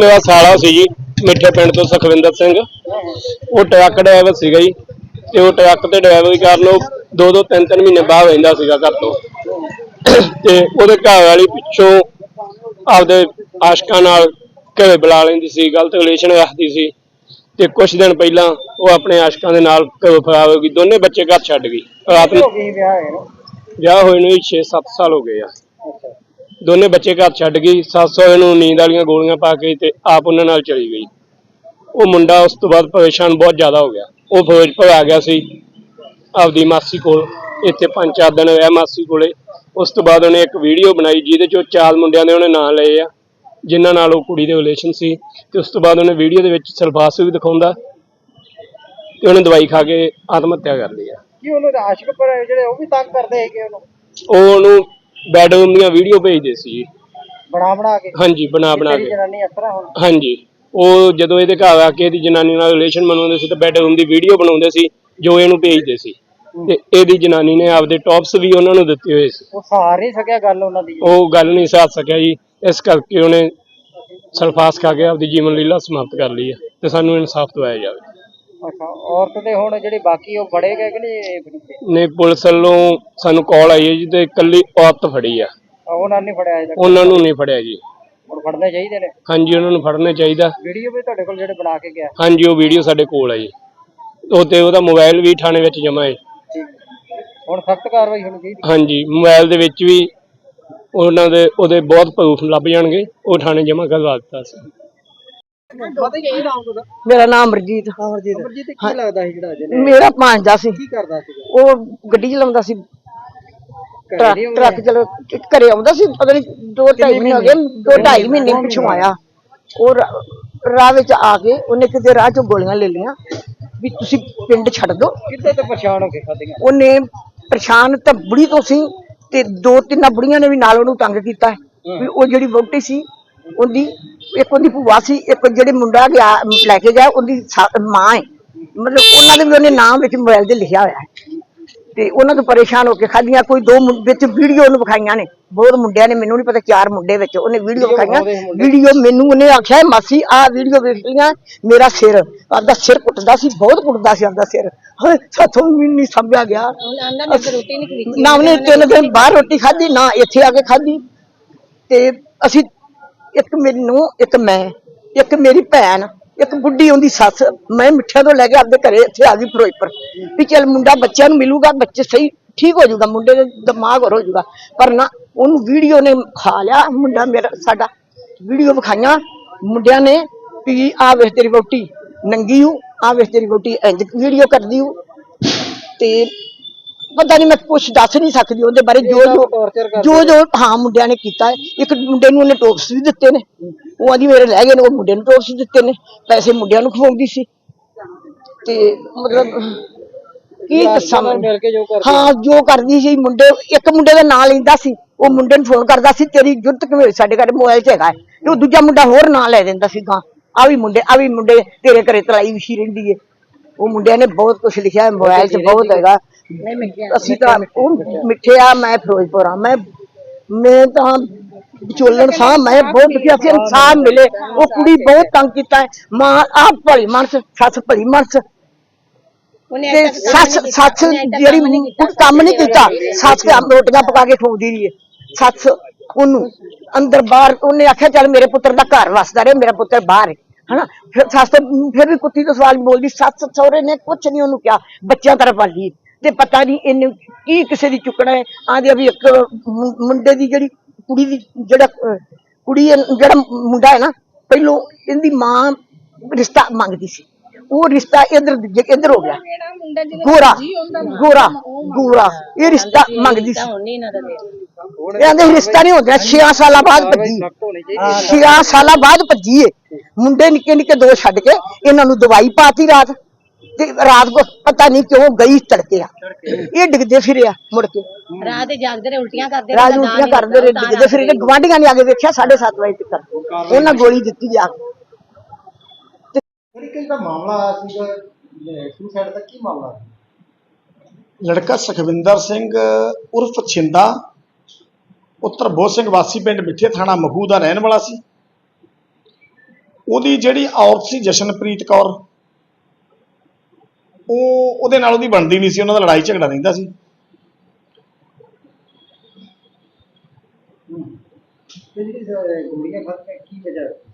ਮੇਰਾ ਸਾਲਾ ਸੀ ਜੀ ਮਿੱਠੇ ਪਿੰਡ ਤੋਂ ਸੁਖਵਿੰਦਰ ਸਿੰਘ। ਉਹ ਟਰੱਕ ਡਰਾਈਵਰ ਸੀਗਾ ਜੀ ਤੇ ਉਹ ਟਰੱਕ ਤੇ ਡਰਾਈਵਰੀ ਕਰਨ ਉਹ ਦੋ ਦੋ ਤਿੰਨ ਤਿੰਨ ਮਹੀਨੇ ਬਾਹਰ ਰਹਿੰਦਾ ਸੀਗਾ ਘਰ ਤੋਂ। ਤੇ ਉਹਦੇ ਘਰ ਵਾਲੀ ਪਿੱਛੋਂ ਆਪਦੇ ਆਸ਼ਕਾਂ ਨਾਲ ਘਰੇ ਬੁਲਾ ਲੈਂਦੀ ਸੀ ਗਲਤ ਰਿਲੇਸ਼ਨ ਰੱਖਦੀ ਸੀ। ਤੇ ਕੁਝ ਦਿਨ ਪਹਿਲਾਂ ਉਹ ਆਪਣੇ ਆਸ਼ਕਾਂ ਦੇ ਨਾਲ ਘਰੋਂ ਫਰਾਰ ਹੋ ਗਈ ਦੋਨੇ ਬੱਚੇ ਘਰ ਛੱਡ ਗਈ। ਰਾਤ ਨੂੰ ਵਿਆਹ ਹੋਏ ਨੂੰ 6-7 ਸਾਲ ਹੋ ਗਏ ਆ। ਦੋਨੇ ਬੱਚੇ ਘਰ ਛੱਡ ਗਈ ਸੱਸ ਸਹੁਰੇ ਨੂੰ ਨੀਂਦ ਵਾਲੀਆਂ ਗੋਲੀਆਂ ਪਾ ਕੇ ਤੇ ਆਪ ਉਹਨਾਂ ਨਾਲ ਚਲੀ ਗਈ। ਉਹ ਮੁੰਡਾ ਉਸ ਤੋਂ ਬਾਅਦ ਪਰੇਸ਼ਾਨ ਬਹੁਤ ਜ਼ਿਆਦਾ ਹੋ ਗਿਆ। ਉਹ ਫਿਰੋਜ਼ਪੁਰ ਆ ਗਿਆ ਸੀ ਆਪਦੀ ਮਾਸੀ ਕੋਲ। ਇੱਥੇ ਪੰਜ ਚਾਰ ਦਿਨ ਰਿਹਾ ਮਾਸੀ ਕੋਲੇ। ਉਸ ਤੋਂ ਬਾਅਦ ਉਹਨੇ ਇੱਕ ਵੀਡੀਓ ਬਣਾਈ ਜਿਹਦੇ ਚੋਂ ਚਾਰ ਮੁੰਡਿਆਂ ਦੇ ਉਹਨੇ ਨਾਂ ਲਏ ਆ ਜਿਨ੍ਹਾਂ ਨਾਲ ਉਹ ਕੁੜੀ ਦੇ ਰਿਲੇਸ਼ਨ ਸੀ। ਤੇ ਉਸ ਤੋਂ ਬਾਅਦ ਉਹਨੇ ਵੀਡੀਓ ਦੇ ਵਿੱਚ ਸਲਫਾਸ ਵੀ ਦਿਖਾਉਂਦਾ ਤੇ ਉਹਨੇ ਦਵਾਈ ਖਾ ਕੇ ਆਤਮ ਹੱਤਿਆ ਕਰ ਲਈ ਆ। ਕੀ ਉਹਨੂੰ ਆਸ਼ਿਕ ਪਰ ਜਿਹੜੇ ਉਹ ਵੀ ਤੰਗ ਕਰਦੇ ਹੈਗੇ ਉਹਨੂੰ? ਉਹ ਉਹਨੂੰ ਬੈਡਰੂਮ ਦੀਆਂ ਵੀਡੀਓ ਭੇਜਦੇ ਸੀ ਬਣਾ ਬਣਾ ਕੇ? ਹਾਂਜੀ ਬਣਾ ਬਣਾ ਤੇਰੀ ਕੇ। ਜਨਾਨੀ ਇਸ ਤਰ੍ਹਾਂ ਹੁਣ? ਹਾਂਜੀ ਉਹ ਜਦੋਂ ਇਹਦੇ ਘਰ ਆ ਕੇ ਇਹਦੀ ਜਨਾਨੀ ਨਾਲ ਰਿਲੇਸ਼ਨ ਬਣਾਉਂਦੇ ਸੀ ਤਾਂ ਬੈਡਰੂਮ ਦੀ ਵੀਡੀਓ ਬਣਾਉਂਦੇ ਸੀ ਜੋ ਇਹਨੂੰ ਭੇਜਦੇ ਸੀ। ਤੇ ਇਹਦੀ ਜਨਾਨੀ ਨੇ ਆਪਦੇ ਟੌਪਸ ਵੀ ਉਹਨਾਂ ਨੂੰ ਦਿੱਤੇ ਹੋਏ ਸੀ। ਉਹ ਸਾਰ ਨਹੀਂ ਸਕਿਆ ਗੱਲ ਉਹਨਾਂ ਦੀ। ਉਹ ਗੱਲ ਨਹੀਂ ਸਾਧ ਸਕਿਆ ਜੀ। ਇਸ ਕਰਕੇ ਉਹਨੇ ਸਲਫਾਸ ਖਾ ਕੇ ਆਪਦੀ ਜੀਵਨ ਲੀਲਾ ਸਮਾਪਤ ਕਰ ਲਈ ਹੈ ਤੇ ਸਾਨੂੰ ਇਨਸਾਫ ਦਿਵਾਇਆ ਜਾਵੇ। ਅੱਛਾ ਔਰਤ ਦੇ ਹੁਣ ਜਿਹੜੇ ਬਾਕੀ ਉਹ ਫੜੇ ਗਏ ਕਿ ਨਹੀਂ ਇਹ ਫੜੇ? ਨੇ ਪੁਲਿਸ ਵੱਲੋਂ ਸਾਨੂੰ ਕਾਲ ਆਈ ਹੈ ਜੀ ਤੇ ਇਕੱਲੀ ਔਰਤ ਫੜੀ ਆ। ਆ, ਉਹਨਾਂ ਨੇ ਫੜਿਆ ਅਜੇ ਤੱਕ ਉਹਨਾਂ ਨੂੰ ਨਹੀਂ ਫੜਿਆ ਜੀ। ਹੁਣ ਫੜਨੇ ਚਾਹੀਦੇ ਨੇ? ਹਾਂਜੀ ਉਹਨਾਂ ਨੂੰ ਫੜਨਾ ਚਾਹੀਦਾ। ਵੀਡੀਓ ਵੀ ਤੁਹਾਡੇ ਕੋਲ ਜਿਹੜੇ ਬਣਾ ਕੇ ਗਿਆ? ਹਾਂਜੀ ਉਹ ਵੀਡੀਓ ਸਾਡੇ ਕੋਲ ਆ ਜੀ। ਉਹ ਤੇ ਉਹਦਾ ਮੋਬਾਈਲ ਵੀ ਥਾਣੇ ਵਿੱਚ ਜਮ੍ਹਾਂ ਹੈ। ਹੁਣ ਸਖਤ ਕਾਰਵਾਈ ਹੋਣੀ ਚਾਹੀਦੀ? ਹਾਂਜੀ ਮੋਬਾਈਲ ਦੇ ਵਿੱਚ ਵੀ ਉਹਨਾਂ ਦੇ ਉਹਦੇ ਬਹੁਤ ਪ੍ਰੂਫ ਲੱਭ ਜਾਣਗੇ। ਉਹ ਥਾਣੇ ਜਮ੍ਹਾਂ ਕਰਵਾ ਦਿੱਤਾ ਸੀ। ਪਤਾ ਕੀ ਨਾਮ ਤੁਹਾਡਾ ਮੇਰਾ ਨਾਮ ਅਮਰਜੀਤ। ਅਮਰਜੀਤ ਅਮਰਜੀਤ ਕੀ ਲੱਗਦਾ ਸੀ ਜਿਹੜਾ ਜਿਹਨੇ ਮੇਰਾ ਭਾਂਜਾ ਸੀ। ਕੀ ਕਰਦਾ ਸੀਗਾ ਉਹ ਗੱਡੀ ਚਲਾਉਂਦਾ ਸੀ। ਘਰੇ ਟਰੱਕ ਆਉਂਦਾ? ਟਰੱਕ ਚਲੋ ਘਰੇ ਆਉਂਦਾ ਸੀ। ਪਤਾ ਨਹੀਂ ਦੋ ਢਾਈ ਮਹੀਨੇ ਹੋ ਗਏ। ਦੋ ਢਾਈ ਮਹੀਨੇ? ਪਿਛੋਂ ਆਇਆ। ਉਹ ਰਾ- ਰਾਹ ਵਿੱਚ ਆ ਕੇ ਉਹਨੇ ਕਿਤੇ ਰਾਹ ਚੋਂ ਗੋਲੀਆਂ ਲੈ ਲਈਆਂ। ਵੀ ਤੁਸੀਂ ਪਿੰਡ ਛੱਡ ਦਿਓ। ਕਿੱਥੇ ਤੇ ਪਰੇਸ਼ਾਨ ਹੋ ਕੇ ਖਾਦੀਆਂ ਉਹਨੇ ਪਰੇਸ਼ਾਨ ਤਾਂ ਬੁੜੀ ਤੋਂ ਸੀ ਤੇ ਦੋ ਤਿੰਨ ਬੁੜੀਆਂ ਨੇ ਵੀ ਨਾਲ ਉਹਨੂੰ ਤੰਗ ਕੀਤਾ। ਵੀ ਉਹ ਜਿਹੜੀ ਵਹੁਟੀ ਸੀ ਉਹਦੀ ਇੱਕ ਉਹਦੀ ਭੂਆ ਸੀ ਇੱਕ ਜਿਹੜੇ ਮੁੰਡਾ ਗਿਆ ਲੈ ਕੇ ਗਿਆ ਉਹਦੀ ਸਾ- ਮਾਂ ਹੈ ਮਤਲਬ ਉਹਨਾਂ ਦੇ ਵੀ ਉਹਨੇ ਨਾਮ ਵਿੱਚ ਮੋਬਾਈਲ ਤੇ ਲਿਖਿਆ ਹੋਇਆ ਹੈ। ਤੇ ਉਹਨਾਂ ਤੋਂ ਪਰੇਸ਼ਾਨ ਹੋ ਕੇ ਖਾਦੀਆਂ ਕੋਈ ਦੋ ਮੁੰ- ਵਿੱਚ ਵੀਡੀਓ ਉਹਨੂੰ ਵਿਖਾਈਆਂ ਨੇ। ਬਹੁਤ ਮੁੰਡਿਆਂ ਨੇ ਮੈਨੂੰ ਨਹੀਂ ਪਤਾ ਚਾਰ ਮੁੰਡੇ ਵਿੱਚ ਉਹਨੇ ਵੀਡੀਓ ਵਿਖਾਈਆਂ। ਵੀਡੀਓ ਮੈਨੂੰ ਉਹਨੇ ਆਖਿਆ ਮਾਸੀ ਆਹ ਵੀਡੀਓ ਵੇਖ ਲਈਆਂ ਮੇਰਾ ਸਿਰ। ਆਪਦਾ ਸਿਰ ਕੁੱਟਦਾ ਸੀ ਬਹੁਤ ਕੁੱਟਦਾ ਸੀ ਆਪਦਾ ਸਿਰ। ਹਾਂ ਸਾਥੋਂ ਵੀ ਨਹੀਂ ਸੰਭਿਆ ਗਿਆ। ਨਾ ਉਹਨੇ ਤਿੰਨ ਦਿਨ ਬਾਹਰ ਰੋਟੀ ਖਾਧੀ ਨਾ ਇੱਥੇ ਆ ਕੇ ਖਾਧੀ। ਤੇ ਅਸੀਂ ਇੱਕ ਮੈਨੂੰ, ਇੱਕ ਮੈਂ, ਇੱਕ ਮੇਰੀ ਭੈਣ, ਇੱਕ ਬੁੱਢੀ ਉਹਦੀ ਸੱਸ। ਮੈਂ ਮਿੱਠਿਆਂ ਤੋਂ ਲੈ ਕੇ ਆਪਦੇ ਘਰੇ ਇੱਥੇ ਆ ਗਈ ਫਿਰੋਜ਼ਪੁਰ। ਵੀ ਚੱਲ ਮੁੰਡਾ ਬੱਚਿਆਂ ਨੂੰ ਮਿਲੂਗਾ, ਬੱਚੇ ਸਹੀ, ਠੀਕ ਹੋ ਜਾਊਗਾ, ਮੁੰਡੇ ਦੇ ਦਿਮਾਗ ਹੋਰ ਹੋ ਜਾਊਗਾ। ਪਰ ਨਾ, ਉਹਨੂੰ ਵੀਡੀਓ ਨੇ ਖਾ ਲਿਆ, ਮੁੰਡਾ ਮੇਰਾ, ਸਾਡਾ। ਵੀਡੀਓ ਵਿਖਾਈਆਂ, ਮੁੰਡਿਆਂ ਨੇ ਵੀ ਆ ਵੇਖ ਤੇਰੀ ਵੋਟੀ ਨੰਗੀ ਹੂੰ, ਆ ਵੇਖ ਤੇਰੀ ਵੋਟੀ ਇੰਜ ਵੀਡੀਓ ਕਰਦੀ ਹੂੰ। ਤੇ ਪਤਾ ਨਹੀਂ ਮੈਂ ਕੁਝ ਦੱਸ ਨਹੀਂ ਸਕਦੀ ਉਹਦੇ ਬਾਰੇ ਜੋ ਜੋ ਜੋ ਜੋ ਹਾਂ ਮੁੰਡਿਆਂ ਨੇ ਕੀਤਾ ਹੈ। ਇੱਕ ਮੁੰਡੇ ਨੂੰ ਉਹਨੇ ਟੋਕਸ ਵੀ ਦਿੱਤੇ ਨੇ। ਉਹ ਆਂਦੀ ਮੇਰੇ ਲੈ ਗਏ ਨੇ ਉਹ ਮੁੰਡੇ ਨੂੰ ਟੋਕਸ ਦਿੱਤੇ ਨੇ। ਪੈਸੇ ਮੁੰਡਿਆਂ ਨੂੰ ਖਵਾਉਂਦੀ ਸੀ। ਤੇ ਮਤਲਬ ਕੀ ਦੱਸਾਂ ਮੈਂ? ਮਿਲ ਕੇ ਜੋ ਕਰਦੇ। ਹਾਂ ਜੋ ਕਰਦੀ ਸੀ ਮੁੰਡੇ ਇੱਕ ਮੁੰਡੇ ਦਾ ਨਾਂ ਲੈਂਦਾ ਸੀ। ਉਹ ਮੁੰਡੇ ਨੂੰ ਫੋਨ ਕਰਦਾ ਸੀ ਤੇਰੀ ਜੁਰਤ ਕਿਵੇਂ ਹੋਈ? ਸਾਡੇ ਘਰੇ ਮੋਬਾਈਲ 'ਚ ਹੈਗਾ ਹੈ। ਤੇ ਉਹ ਦੂਜਾ ਮੁੰਡਾ ਹੋਰ ਨਾਂ ਲੈ ਦਿੰਦਾ ਸੀ ਗਾਂ ਆ ਵੀ ਮੁੰਡੇ ਆ ਵੀ ਮੁੰਡੇ ਤੇਰੇ ਘਰੇ ਤਲਾਈ ਵਿਛੀ ਰਹਿੰਦੀ ਏ। ਉਹ ਮੁੰਡਿਆਂ ਨੇ ਬਹੁਤ ਕੁਝ ਲਿਖਿਆ ਹੈ ਮੋਬਾਈਲ 'ਚ ਬਹੁਤ ਹੈਗਾ। ਅਸੀਂ ਤਾਂ ਉਹ ਮਿੱਠੇ ਆ ਮੈਂ ਫਿਰੋਜ਼ਪੁਰ ਆ ਮੈਂ ਮੈਂ ਤਾਂ ਵਿਚੋਲਣ ਸਾਂ ਮੈਂ ਬਹੁਤ ਦੁਖੀ ਸੀ ਇਨਸਾਨ ਮਿਲੇ। ਉਹ ਕੁੜੀ ਬਹੁਤ ਤੰਗ ਕੀਤਾ ਮਾਂ ਆਪ ਭਲੀ ਮਨਸ ਸੱਸ ਭਲੀ ਮਨਸ। ਤੇ ਸੱਸ ਸੱਸ ਜਿਹੜੀ ਕੁਝ ਕੰਮ ਨਹੀਂ ਕੀਤਾ ਸੱਸ ਆਪ ਰੋਟੀਆਂ ਪਕਾ ਕੇ ਖਵਾਉਂਦੀ ਰਹੀ ਸੱਸ ਉਹਨੂੰ ਅੰਦਰ ਬਾਹਰ ਉਹਨੇ ਆਖਿਆ ਚੱਲ ਮੇਰੇ ਪੁੱਤਰ ਦਾ ਘਰ ਵਸਦਾ ਰਹੇ ਮੇਰਾ ਪੁੱਤਰ ਬਾਹਰ ਹੈ। ਹਨਾ? ਫਿਰ ਸੱਸ ਫਿਰ ਵੀ ਕੁੱਤੀ ਤੋਂ ਸਵਾਲ ਬੋਲਦੀ ਸੱਸ ਸਹੁਰੇ ਨੇ ਕੁਝ ਨਹੀਂ ਉਹਨੂੰ ਕਿਹਾ ਬੱਚਿਆਂ ਤਰਫ ਵਾਲੀ। ਤੇ ਪਤਾ ਨਹੀਂ ਇਹਨੂੰ ਕੀ ਕਿਸੇ ਦੀ ਚੁੱਕਣਾ ਹੈ। ਆਂਦੇ ਵੀ ਇੱਕ ਮੁੰਡੇ ਦੀ ਜਿਹੜੀ ਕੁੜੀ ਦੀ, ਜਿਹੜਾ ਕੁੜੀ ਜਿਹੜਾ ਮੁੰਡਾ ਹੈ ਨਾ, ਪਹਿਲੋਂ ਇਹਦੀ ਮਾਂ ਰਿਸ਼ਤਾ ਮੰਗਦੀ ਸੀ। ਉਹ ਰਿਸ਼ਤਾ ਇਧਰ ਇਧਰ ਹੋ ਗਿਆ। ਗੋਰਾ ਗੋਰਾ ਗੋਰਾ, ਇਹ ਰਿਸ਼ਤਾ ਮੰਗਦੀ ਸੀ। ਇਹ ਆਂਦੇ ਰਿਸ਼ਤਾ ਨਹੀਂ ਹੁੰਦਾ 6 ਸਾਲਾਂ ਬਾਅਦ ਭੱਜੀ। ਸਖਤ 6 ਸਾਲਾਂ ਬਾਅਦ ਭੱਜੀ ਏ ਮੁੰਡੇ ਨਿੱਕੇ ਨਿੱਕੇ ਦੋ ਛੱਡ ਕੇ ਇਹਨਾਂ ਨੂੰ ਦਵਾਈ ਪਾਤੀ ਰਾਤ। ਤੇ ਰਾਤ ਕੋ ਪਤਾ ਨਹੀਂ ਕਿਉਂ ਗਈ ਤੜਕੇ ਆ। ਇਹ ਡਿੱਗਦੇ ਫਿਰਿਆ ਮੁੜ ਕੇ। ਰਾਤ ਦੇ ਜਾਗਦੇ ਰਹੇ ਉਲਟੀਆਂ ਕਰਦੇ ਰਾਤ ਨੂੰ ਉਲਟੀਆਂ ਕਰਦੇ ਰਹੇ ਡਿੱਗਦੇ ਫਿਰੇ। ਤੇ ਗਵਾਂਢੀਆਂ ਨੇ ਆ ਕੇ ਵੇਖਿਆ 7:30 ਵਜੇ ਤੱਕ। ਉਹਨਾਂ ਗੋਲੀ ਦਿੱਤੀ ਆ ਕੇ। ਜਿਹੜੀ ਕਈ ਦਾ ਮਾਮਲਾ ਆਇਆ ਸੀਗਾ। ਸੁਸਾਈਡ ਦਾ ਕੀ ਮਾਮਲਾ ਸੀ? ਲੜਕਾ ਸੁਖਵਿੰਦਰ ਸਿੰਘ ਉਰਫ ਛਿੰਦਾ। ਪੁੱਤਰ ਬੋਧ ਸਿੰਘ ਵਾਸੀ ਪਿੰਡ ਮਿੱਠੇ ਥਾਣਾ ਮਖੂ ਦਾ ਰਹਿਣ ਵਾਲਾ ਸੀ। ਉਹਦੀ ਜਿਹੜੀ ਔਰਤ ਸੀ ਜਸ਼ਨਪ੍ਰੀਤ ਕੌਰ ਉਹ ਉਹਦੇ ਨਾਲ ਉਹਦੀ ਬਣਦੀ ਨਹੀਂ ਸੀ ਉਹਨਾਂ ਦਾ ਲੜਾਈ ਝਗੜਾ ਰਹਿੰਦਾ ਸੀ।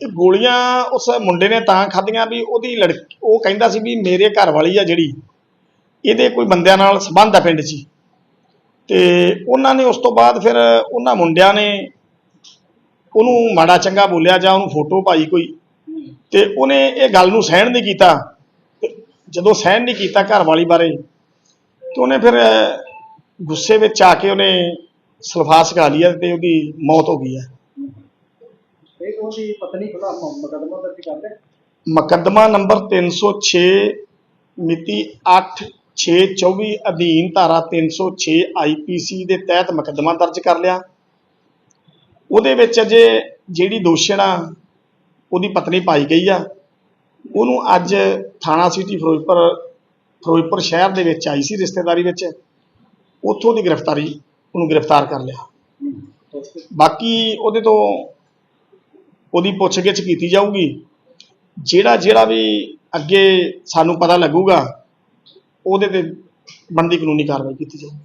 ਇਹ ਗੋਲੀਆਂ ਉਸ ਮੁੰਡੇ ਨੇ ਤਾਂ ਖਾਧੀਆਂ ਵੀ ਉਹਦੀ ਲੜਕੀ ਉਹ ਕਹਿੰਦਾ ਸੀ ਵੀ ਮੇਰੇ ਘਰ ਵਾਲੀ ਆ ਜਿਹੜੀ ਇਹਦੇ ਕੋਈ ਬੰਦਿਆਂ ਨਾਲ ਸੰਬੰਧ ਆ ਪਿੰਡ 'ਚ। ਤੇ ਉਹਨਾਂ ਨੇ ਉਸ ਤੋਂ ਬਾਅਦ ਫਿਰ ਉਹਨਾਂ ਮੁੰਡਿਆਂ ਨੇ ਉਹਨੂੰ ਮਾੜਾ ਚੰਗਾ ਬੋਲਿਆ ਜਾਂ ਉਹਨੂੰ ਫੋਟੋ ਪਾਈ ਕੋਈ। ਤੇ ਉਹਨੇ ਇਹ ਗੱਲ ਨੂੰ ਸਹਿਣ ਨਹੀਂ ਕੀਤਾ। ਜਦੋਂ ਸਹਿਣ ਨਹੀਂ ਕੀਤਾ ਘਰ ਵਾਲੀ ਬਾਰੇ ਤੇ ਉਹਨੇ ਫਿਰ ਗੁੱਸੇ ਵਿੱਚ ਆ ਕੇ ਉਹਨੇ ਸਲਫਾਸ ਖਾ ਲਿਆ ਤੇ ਉਹਦੀ ਮੌਤ ਹੋ ਗਈ ਹੈ। ਇਹ ਉਹਦੀ ਪਤਨੀ ਖਿਲਾਫ ਮੁਕੱਦਮਾ ਦਰਜ ਕਰ ਲਿਆ? ਮੁਕੱਦਮਾ ਨੰਬਰ 306 ਮਿਤੀ 8624 ਅਧੀਨ ਧਾਰਾ 306 ਆਈਪੀਸੀ ਦੇ ਤਹਿਤ ਮੁਕੱਦਮਾ ਦਰਜ ਕਰ ਲਿਆ। ਉਹਦੇ ਵਿੱਚ ਅਜੇ ਜਿਹੜੀ ਦੋਸ਼ਣ ਉਹਦੀ ਪਤਨੀ ਪਾਈ ਗਈ ਆ। ਉਹਨੂੰ ਅੱਜ ਥਾਣਾ ਸਿਟੀ ਫਿਰੋਜ਼ਪੁਰ ਫਿਰੋਜ਼ਪੁਰ ਸ਼ਹਿਰ ਦੇ ਵਿੱਚ ਆਈ ਸੀ ਰਿਸ਼ਤੇਦਾਰੀ ਵਿੱਚ। ਉੱਥੋਂ ਦੀ ਗ੍ਰਿਫਤਾਰੀ, ਉਹਨੂੰ ਗ੍ਰਿਫਤਾਰ ਕਰ ਲਿਆ। ਬਾਕੀ ਉਹਦੇ ਤੋਂ ਉਹਦੀ ਪੁੱਛਗਿੱਛ ਕੀਤੀ ਜਾਊਗੀ। ਜਿਹੜਾ ਜਿਹੜਾ ਵੀ ਅੱਗੇ ਸਾਨੂੰ ਪਤਾ ਲੱਗੂਗਾ, ਉਹਦੇ ਤੇ ਬਣਦੀ ਕਾਨੂੰਨੀ ਕਾਰਵਾਈ ਕੀਤੀ ਜਾਊਗੀ।